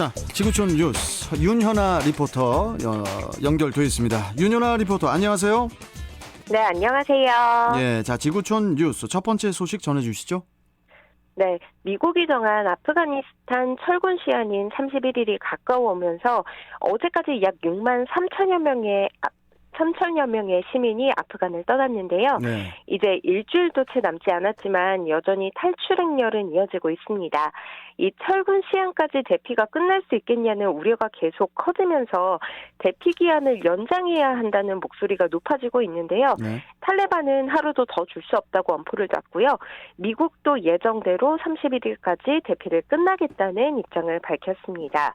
자, 지구촌 뉴스 윤현아 리포터 어, 연결돼 있습니다. 윤현아 리포터 안녕하세요. 네, 안녕하세요. 예, 자 지구촌 뉴스 첫 번째 소식 전해 주시죠. 네, 미국이 정한 아프가니스탄 철군 시한인 31일이 가까워오면서 어제까지 약 6만 3천여 명의 3천여 명의 시민이 아프간을 떠났는데요. 네, 이제 일주일도 채 남지 않았지만 여전히 탈출 행렬은 이어지고 있습니다. 이 철군 시한까지 대피가 끝날 수 있겠냐는 우려가 계속 커지면서 대피 기한을 연장해야 한다는 목소리가 높아지고 있는데요. 네, 탈레반은 하루도 더 줄 수 없다고 엄포를 놨고요. 미국도 예정대로 31일까지 대피를 끝나겠다는 입장을 밝혔습니다.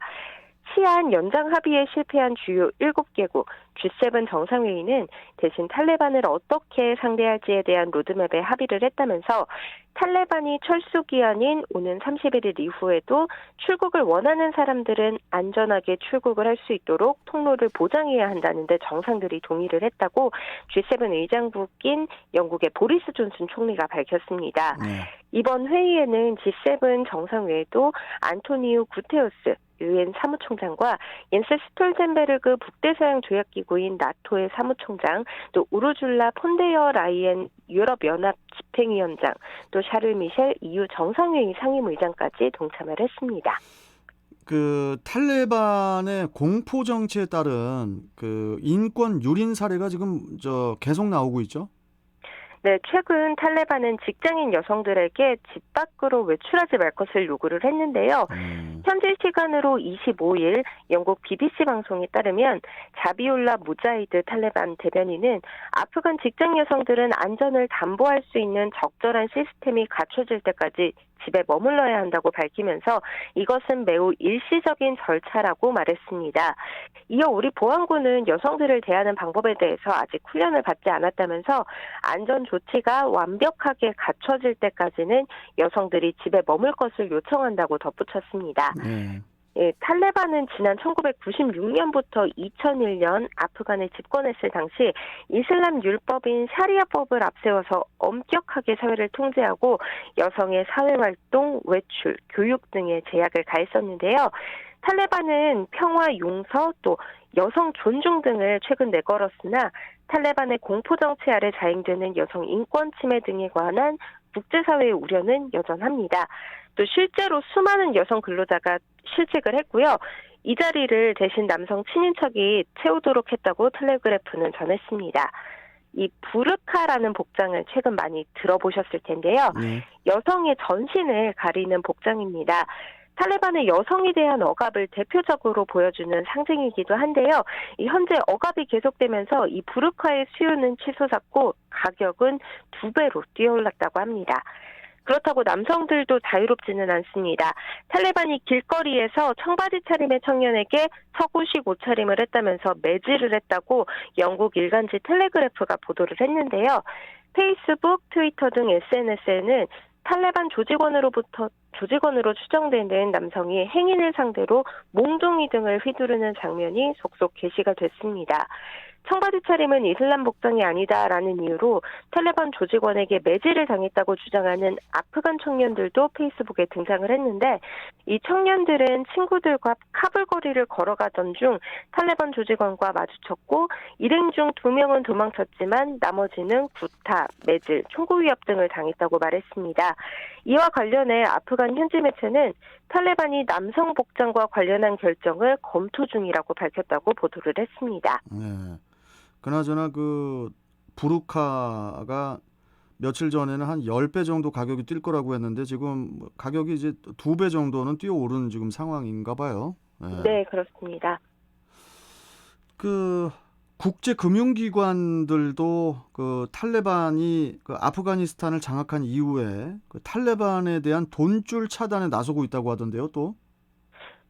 시한 연장 합의에 실패한 주요 7개국 G7 정상회의는 대신 탈레반을 어떻게 상대할지에 대한 로드맵에 합의를 했다면서 탈레반이 철수 기한인 오는 31일 이후에도 출국을 원하는 사람들은 안전하게 출국을 할 수 있도록 통로를 보장해야 한다는데 정상들이 동의를 했다고 G7 의장국인 영국의 보리스 존슨 총리가 밝혔습니다. 네. 이번 회의에는 G7 정상회의도 안토니우 구테우스 유엔 사무총장과 옌스 스톨텐베르그 북대서양 조약기구인 나토의 사무총장, 또 우르줄라 폰데어 라이엔 유럽연합 집행위원장, 또 샤를 미셸 EU 정상회의 상임의장까지 동참을 했습니다. 그 탈레반의 공포 정치에 따른 그 인권 유린 사례가 지금 저 계속 나오고 있죠. 네, 최근 탈레반은 직장인 여성들에게 집 밖으로 외출하지 말 것을 요구를 했는데요. 음, 현지 시간으로 25일 영국 BBC 방송에 따르면 자비올라 무자이드 탈레반 대변인은 아프간 직장 여성들은 안전을 담보할 수 있는 적절한 시스템이 갖춰질 때까지 집에 머물러야 한다고 밝히면서 이것은 매우 일시적인 절차라고 말했습니다. 이어 우리 보안군은 여성들을 대하는 방법에 대해서 아직 훈련을 받지 않았다면서 안전 조치가 완벽하게 갖춰질 때까지는 여성들이 집에 머물 것을 요청한다고 덧붙였습니다. 네. 예, 탈레반은 지난 1996년부터 2001년 아프간을 집권했을 당시 이슬람 율법인 샤리아법을 앞세워서 엄격하게 사회를 통제하고 여성의 사회활동, 외출, 교육 등의 제약을 가했었는데요. 탈레반은 평화 용서 또 여성 존중 등을 최근 내걸었으나 탈레반의 공포 정치 아래 자행되는 여성 인권 침해 등에 관한 국제사회의 우려는 여전합니다. 또 실제로 수많은 여성 근로자가 실직을 했고요. 이 자리를 대신 남성 친인척이 채우도록 했다고 텔레그래프는 전했습니다. 이 부르카라는 복장을 최근 많이 들어보셨을 텐데요. 네. 여성의 전신을 가리는 복장입니다. 탈레반의 여성에 대한 억압을 대표적으로 보여주는 상징이기도 한데요. 이 현재 억압이 계속되면서 이 부르카의 수요는 치솟았고 가격은 두 배로 뛰어올랐다고 합니다. 그렇다고 남성들도 자유롭지는 않습니다. 탈레반이 길거리에서 청바지 차림의 청년에게 서구식 옷차림을 했다면서 매질을 했다고 영국 일간지 텔레그래프가 보도를 했는데요. 페이스북, 트위터 등 SNS에는 탈레반 조직원으로부터 조직원으로 추정되는 남성이 행인을 상대로 몽둥이 등을 휘두르는 장면이 속속 게시가 됐습니다. 청바지 차림은 이슬람 복장이 아니다라는 이유로 탈레반 조직원에게 매질을 당했다고 주장하는 아프간 청년들도 페이스북에 등장을 했는데 이 청년들은 친구들과 카불 거리를 걸어가던 중 탈레반 조직원과 마주쳤고 일행 중 두 명은 도망쳤지만 나머지는 구타, 매질, 총구 위협 등을 당했다고 말했습니다. 이와 관련해 아프간 현지 매체는 탈레반이 남성 복장과 관련한 결정을 검토 중이라고 밝혔다고 보도를 했습니다. 네. 그나저나 그 부르카가 며칠 전에는 한 10배 정도 가격이 뛸 거라고 했는데 지금 가격이 이제 두 배 정도는 뛰어 오른 지금 상황인가 봐요. 네. 네, 그렇습니다. 그 국제 금융기관들도 그 탈레반이 그 아프가니스탄을 장악한 이후에 그 탈레반에 대한 돈줄 차단에 나서고 있다고 하던데요, 또.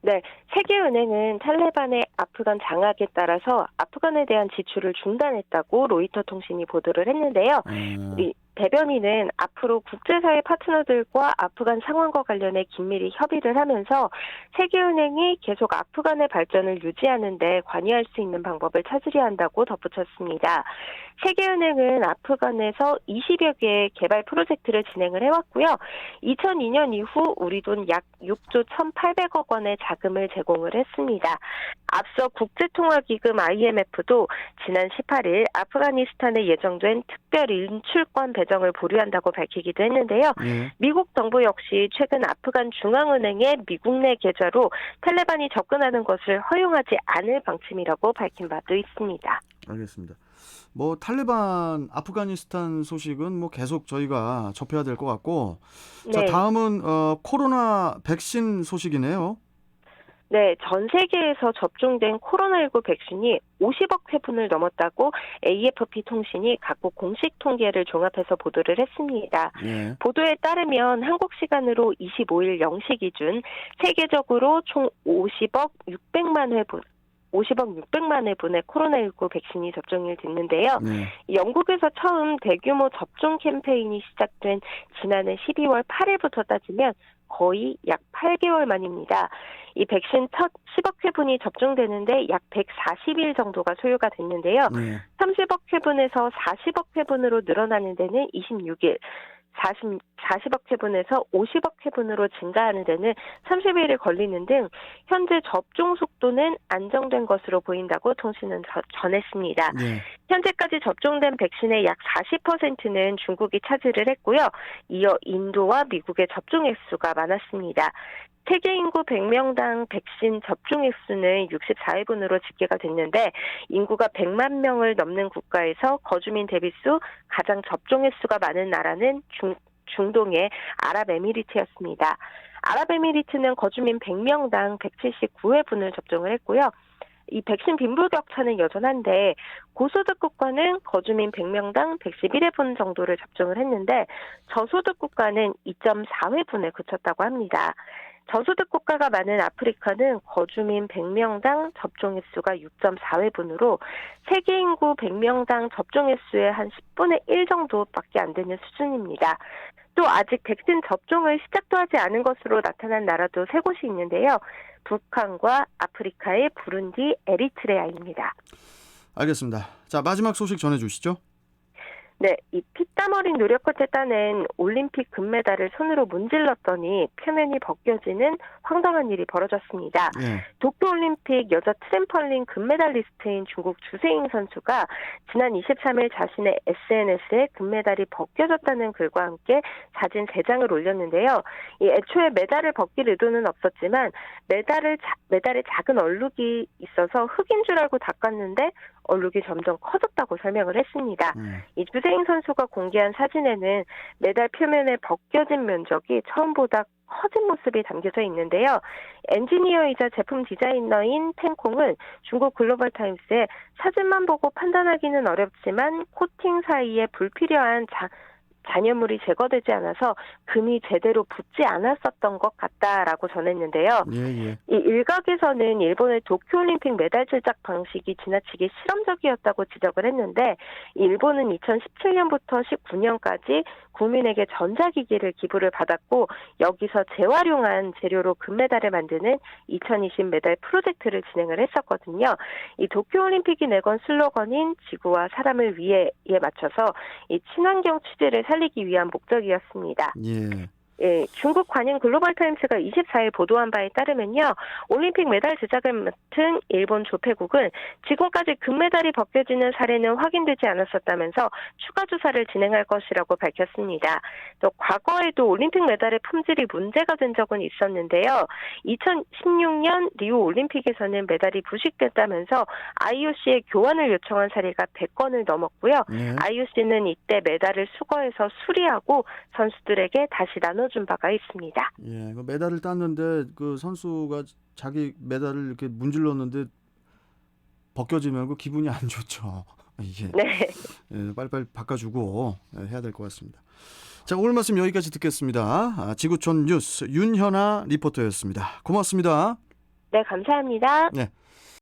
네, 세계은행은 탈레반의 아프간 장악에 따라서 아프간에 대한 지출을 중단했다고 로이터 통신이 보도를 했는데요. 음, 이 대변인은 앞으로 국제사회 파트너들과 아프간 상황과 관련해 긴밀히 협의를 하면서 세계은행이 계속 아프간의 발전을 유지하는 데 관여할 수 있는 방법을 찾으려 한다고 덧붙였습니다. 세계은행은 아프간에서 20여 개의 개발 프로젝트를 진행을 해왔고요. 2002년 이후 우리 돈 약 6조 1,800억 원의 자금을 제공을 했습니다. 앞서 국제통화기금 IMF도 지난 18일 아프가니스탄에 예정된 특별 인출권 배정을 보류한다고 밝히기도 했는데요. 예. 미국 정부 역시 최근 아프간 중앙은행의 미국 내 계좌로 탈레반이 접근하는 것을 허용하지 않을 방침이라고 밝힌 바도 있습니다. 알겠습니다. 뭐 탈레반 아프가니스탄 소식은 뭐 계속 저희가 접해야 될 것 같고 자 네. 다음은 어, 코로나 백신 소식이네요. 네, 전 세계에서 접종된 코로나19 백신이 50억 회분을 넘었다고 AFP 통신이 각국 공식 통계를 종합해서 보도를 했습니다. 예. 보도에 따르면 한국 시간으로 25일 0시 기준 세계적으로 총 50억 600만 회분 50억 600만 회 분의 코로나19 백신이 접종이 됐는데요. 네. 영국에서 처음 대규모 접종 캠페인이 시작된 지난해 12월 8일부터 따지면 거의 약 8개월 만입니다. 이 백신 첫 10억 회분이 접종되는데 약 140일 정도가 소요가 됐는데요. 네. 30억 회분에서 40억 회분으로 늘어나는 데는 26일, 40, 40억 회분에서 50억 회분으로 증가하는 데는 30일이 걸리는 등 현재 접종 속도는 안정된 것으로 보인다고 통신은 저- 전했습니다. 예. 현재까지 접종된 백신의 약 40%는 중국이 차지를 했고요. 이어 인도와 미국의 접종 횟수가 많았습니다. 세계 인구 100명당 백신 접종 횟수는 64회분으로 집계가 됐는데 인구가 100만 명을 넘는 국가에서 거주민 대비수 가장 접종 횟수가 많은 나라는 중, 중동의 아랍에미리트였습니다. 아랍에미리트는 거주민 100명당 179회분을 접종을 했고요. 이 백신 빈부격차는 여전한데 고소득 국가는 거주민 100명당 111회분 정도를 접종을 했는데 저소득 국가는 2.4회분에 그쳤다고 합니다. 저소득 국가가 많은 아프리카는 거주민 100명당 접종 횟수가 6.4회분으로 세계 인구 100명당 접종 횟수의 한 10분의 1 정도밖에 안 되는 수준입니다. 또 아직 백신 접종을 시작도 하지 않은 것으로 나타난 나라도 세 곳이 있는데요. 북한과 아프리카의 부룬디, 에리트레아입니다. 알겠습니다. 자 마지막 소식 전해 주시죠. 네, 이 피땀 어린 노력 끝에 따낸 올림픽 금메달을 손으로 문질렀더니 표면이 벗겨지는 황당한 일이 벌어졌습니다. 예. 도쿄올림픽 여자 트램펄린 금메달리스트인 중국 주세잉 선수가 지난 23일 자신의 SNS에 금메달이 벗겨졌다는 글과 함께 사진 3장을 올렸는데요. 이 애초에 메달을 벗길 의도는 없었지만 메달을 자- 메달에 작은 얼룩이 있어서 흙인 줄 알고 닦았는데 얼룩이 점점 커졌다고 설명을 했습니다. 음. 이 주세잉 선수가 공개한 사진에는 메달 표면에 벗겨진 면적이 처음보다 커진 모습이 담겨져 있는데요. 엔지니어이자 제품 디자이너인 텐콩은 중국 글로벌 타임스에 사진만 보고 판단하기는 어렵지만 코팅 사이에 불필요한 자, 잔여물이 제거되지 않아서 금이 제대로 붙지 않았었던 것 같다라고 전했는데요. 예 예. 이 일각에서는 일본의 도쿄올림픽 메달 제작 방식이 지나치게 실험적이었다고 지적을 했는데 일본은 2017년부터 19년까지 국민에게 전자기기를 기부를 받았고 여기서 재활용한 재료로 금메달을 만드는 2020 메달 프로젝트를 진행을 했었거든요. 이 도쿄올림픽이 내건 슬로건인 지구와 사람을 위해에 맞춰서 이 친환경 취지를 살 리기 위한 목적이었습니다. 예. 예, 중국 관영 글로벌 타임스가 24일 보도한 바에 따르면요. 올림픽 메달 제작을 맡은 일본 조폐국은 지금까지 금메달이 벗겨지는 사례는 확인되지 않았었다면서 추가 조사를 진행할 것이라고 밝혔습니다. 또 과거에도 올림픽 메달의 품질이 문제가 된 적은 있었는데요. 2016년 리우 올림픽에서는 메달이 부식됐다면서 IOC에 교환을 요청한 사례가 100건을 넘었고요. 예. IOC는 이때 메달을 수거해서 수리하고 선수들에게 다시 나눠 준 바가 있습니다. 예. 그 메달을 땄는데 그 선수가 자기 메달을 이렇게 문질렀는데 벗겨지면 그 기분이 안 좋죠. 이게 네. 예, 빨리빨리 바꿔주고 예, 해야 될 것 같습니다. 자 오늘 말씀 여기까지 듣겠습니다. 아, 지구촌 뉴스 윤현아 리포터였습니다. 고맙습니다. 네, 감사합니다. 네.